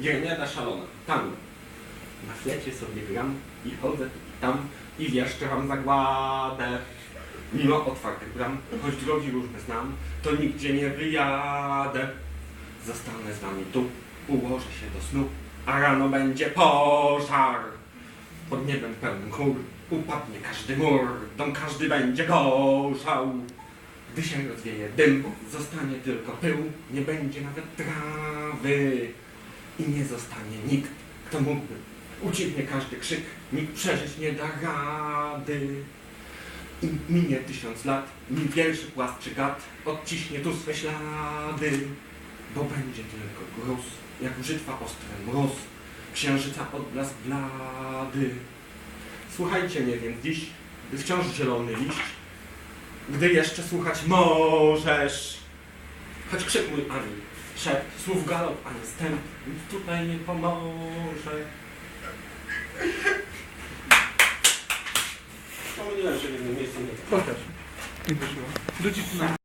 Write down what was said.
Gierniada szalona, tam. Na flecie sobie gram i chodzę tam i wieszczę wam zagładę. Mimo otwartych bram, choć drogi różne znam, to nigdzie nie wyjadę. Zostanę z wami tu, ułożę się do snu, a rano będzie pożar. Pod niebem pełnym chmur upadnie każdy mur, dom każdy będzie gorzał. Gdy się rozwieje dym, zostanie tylko pył, nie będzie nawet trawy. I nie zostanie nikt, kto mógłby. Ucichnie każdy krzyk, nikt przeżyć nie da rady. I minie tysiąc lat, nim pierwszy płaszczy gad odciśnie tu swe ślady. Bo będzie tylko gruz, jak brzytwa ostry mróz, księżyca odblask blady. Słuchajcie mnie więc dziś, gdy wciąż zielony liść, gdy jeszcze słuchać możesz. Choć krzyk mój ani szept, słów galop ani stęp, nic tutaj nie pomoże. Pomyliłem się w jednym miejscu. nie Pokaż. Nie wyszło. Na